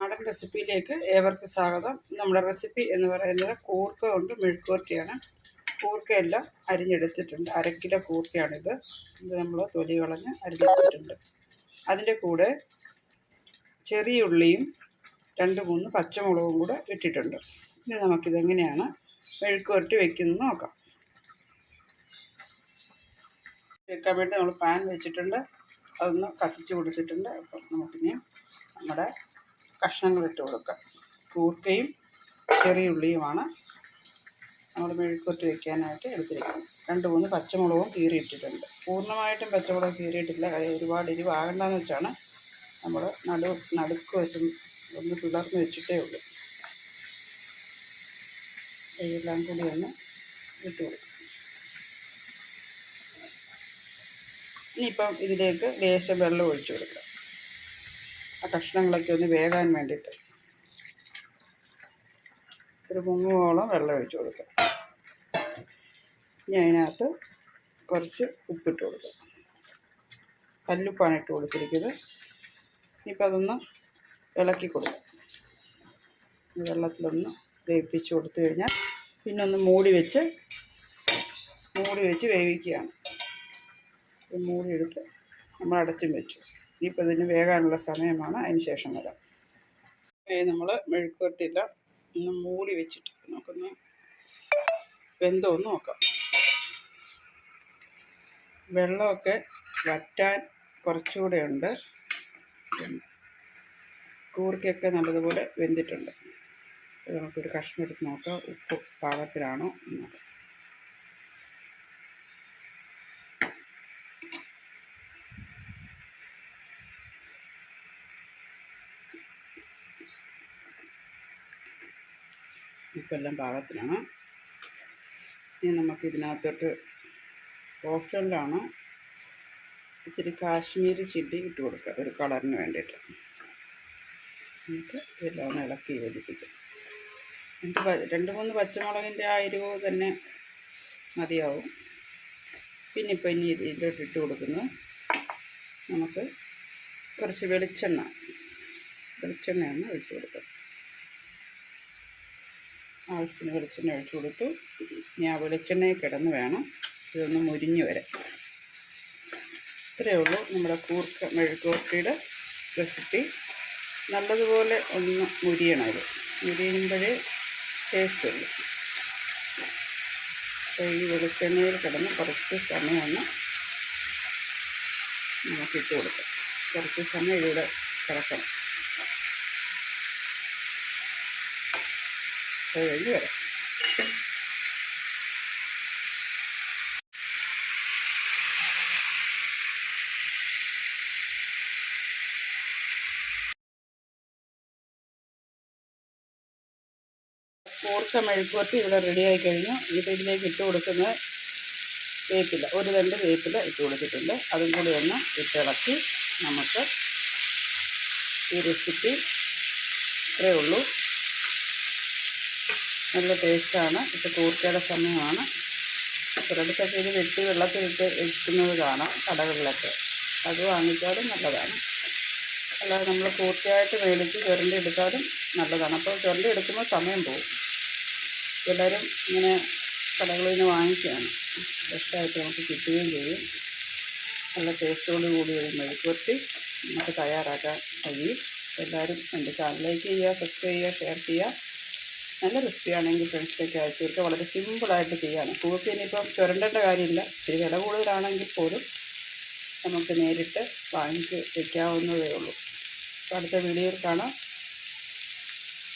നാടൻ റെസിപ്പിയിലേക്ക് ഏവർക്ക് സ്വാഗതം. നമ്മുടെ റെസിപ്പി എന്ന് പറയുന്നത് കൂർക്ക കൊണ്ട് മെഴുക്കുവരട്ടിയാണ് കൂർക്കയെല്ലാം അരിഞ്ഞെടുത്തിട്ടുണ്ട്. അര കിലോ കൂർക്കയാണിത്. ഇത് നമ്മൾ തൊലി കളഞ്ഞ് അരിഞ്ഞെടുത്തിട്ടുണ്ട്. അതിന്റെ കൂടെ ചെറിയ ഉള്ളിയും രണ്ട് മൂന്ന് പച്ചമുളകും കൂടെ ഇട്ടിട്ടുണ്ട്. ഇനി നമുക്കിതെങ്ങനെയാണ് മെഴുക്കുവരട്ടി വെക്കുന്നത് നോക്കാം. വെക്കാൻ വേണ്ടി നമ്മൾ പാൻ വെച്ചിട്ടുണ്ട്. അതൊന്ന് കത്തിച്ച് കൊടുത്തിട്ടുണ്ട്. അപ്പം നമുക്കിനി നമ്മുടെ കഷ്ണങ്ങൾ ഇട്ട് കൊടുക്കുക. കൂർക്കയും ചെറിയ ഉള്ളിയുമാണ്. നമ്മൾ മെഴുക്കുവരട്ടി വയ്ക്കാനായിട്ട് എടുത്തിരിക്കുന്നത്. രണ്ട് മൂന്ന് പച്ചമുളകും കീറിയിട്ടിട്ടുണ്ട്. പൂർണമായിട്ടും പച്ചമുളക് കീറിയിട്ടില്ല. ഒരുപാട് എരിവാകണ്ടെന്ന് വെച്ചാണ് നമ്മൾ നടു നടുക്ക് വശം ഒന്ന് പിളർന്ന് വെച്ചിട്ടേ ഉള്ളൂ. എല്ലാം കൂടി ഒന്ന് ഇട്ട് കൊടുക്കും. ഇനിയിപ്പം ഇതിലേക്ക് ലേശം വെള്ളം ഒഴിച്ചു കൊടുക്കുക. ആ കഷ്ണങ്ങളൊക്കെ ഒന്ന് വേകാൻ വേണ്ടിയിട്ട് ഒരു മുങ്ങോളം വെള്ളം ഒഴിച്ചു കൊടുക്കുക ഇനി അതിനകത്ത് കുറച്ച് ഉപ്പിട്ട് കൊടുക്കുക കല്ലുപ്പാണ് ഇട്ട് കൊടുത്തിരിക്കുന്നത്. ഇനിയിപ്പോൾ അതൊന്ന് ഇളക്കി കൊടുക്കുക വെള്ളത്തിലൊന്ന് വേവിപ്പിച്ച് കൊടുത്തു കഴിഞ്ഞാൽ പിന്നെ ഒന്ന് മൂടി വെച്ച് മൂടി വെച്ച് വേവിക്കുകയാണ്. മൂടിയെടുത്ത് നമ്മൾ അടച്ചും വെച്ചു. ഇനിയിപ്പോൾ ഇതിന് വേകാനുള്ള സമയമാണ്. അതിന് ശേഷം വരാം. നമ്മൾ മെഴുക്കുവരട്ടില്ല ഒന്ന് മൂടി വെച്ചിട്ട് നമുക്കൊന്ന് വെന്തോന്ന് നോക്കാം. വെള്ളമൊക്കെ വറ്റാൻ കുറച്ചുകൂടെ ഉണ്ട്. കൂർക്കയൊക്കെ നല്ലതുപോലെ വെന്തിട്ടുണ്ട്. നമുക്കൊരു കഷ്ണം എടുത്ത് നോക്കാം. ഉപ്പ് പാകത്തിലാണോ എന്ന് ഉപ്പെല്ലാം പാകത്തിലാണ്. ഇനി നമുക്ക് ഇതിനകത്തോട്ട് ഓപ്ഷനിലാണ് ഇച്ചിരി കാശ്മീരി ചില്ലി ഇട്ട് കൊടുക്കുക ഒരു കളറിന് വേണ്ടിയിട്ട്. എന്നിട്ട് ഇതെല്ലാം ഇളക്കി യോജിപ്പിക്കും എന്നിട്ട് രണ്ട് മൂന്ന് പച്ചമുളകിന്റെ ആ എരിവ് തന്നെ മതിയാവും. പിന്നെ ഇപ്പം ഇനി ഇതിലോട്ട് ഇട്ട് കൊടുക്കുന്നു. നമുക്ക് കുറച്ച് വെളിച്ചെണ്ണ വെളിച്ചെണ്ണയാണ് ഒഴിച്ചു കൊടുക്കുക. ആവശ്യത്തിന് വെളിച്ചെണ്ണ ഒഴിച്ചു കൊടുത്തു. ഇനി ആ വെളിച്ചെണ്ണയിൽ കിടന്ന് വേണം ഇതൊന്ന് മുരിഞ്ഞ് വരാൻ. ഇത്രയേ ഉള്ളൂ നമ്മുടെ കൂർക്ക മെഴുക്കുവരട്ടിയുടെ റെസിപ്പി നല്ലതുപോലെ ഒന്ന് മുരിയണം ഇത് മുരിയുമ്പോഴേ ടേസ്റ്റ് ഉള്ളൂ. അപ്പോൾ ഈ വെളിച്ചെണ്ണയിൽ കിടന്ന് കുറച്ച് സമയമൊന്ന് നമുക്കിട്ട് കൊടുക്കാം. കുറച്ച് സമയം ഇതിവിടെ കിടക്കണം. അത് കഴിഞ്ഞ് വരാം കൂർക്ക മെഴുക്കുവത്തി ഇവിടെ റെഡിയായി കഴിഞ്ഞു. ഇത് ഇതിലേക്ക് ഇട്ട് കൊടുക്കുന്ന വേപ്പില ഒരു രണ്ട് വേപ്പില ഇട്ട് കൊടുത്തിട്ടുണ്ട്. അതും കൂടി ഒന്ന് ഇട്ടിളക്കി നമുക്ക് ഈ റെസിപ്പി ഇത്രയേ ഉള്ളൂ. നല്ല ടേസ്റ്റാണ്. ഇപ്പോൾ കൂർക്കയുടെ സമയമാണ്. ചിലയിടത്തൊക്കെ ഇത് വെട്ടി വെള്ളത്തിലിട്ട് വെക്കുന്നത് കാണാം കടകളിലൊക്കെ. അത് വാങ്ങിച്ചാലും നല്ലതാണ്. അല്ലാതെ നമ്മൾ പൂർത്തിയായിട്ട് മേടിച്ച് ചുരണ്ടി എടുത്താലും നല്ലതാണ്. അപ്പോൾ ചുരണ്ടി എടുക്കുമ്പോൾ സമയം പോകും. എല്ലാവരും ഇങ്ങനെ കടകളിൽ നിന്ന് വാങ്ങിക്കുകയാണ്. ഫ്രഷായിട്ട് നമുക്ക് കിട്ടുകയും ചെയ്യും. നല്ല ടേസ്റ്റോട് കൂടി ഒരു മെഴുക്കുവരട്ടി നമുക്ക് തയ്യാറാക്കാൻ കഴിയും. എല്ലാവരും എന്റെ ചാനലിലേക്ക് ചെയ്യുക സബ്സ്ക്രൈബ് ചെയ്യുക ഷെയർ ചെയ്യുക. നല്ല റെസിപ്പിയാണെങ്കിൽ ഫ്രണ്ട്സിലേക്ക് അയച്ചു കൊടുക്കുക വളരെ സിമ്പിളായിട്ട് ചെയ്യാണ് കൂർക്ക ഇനിയിപ്പം ചുരണ്ടേണ്ട കാര്യമില്ല. ഇച്ചിരി വില കൂടുതലാണെങ്കിൽ പോലും നമുക്ക് നേരിട്ട് വാങ്ങിച്ച് വയ്ക്കാവുന്നതേ ഉള്ളൂ. അടുത്ത വീഡിയോയിൽ കാണാം.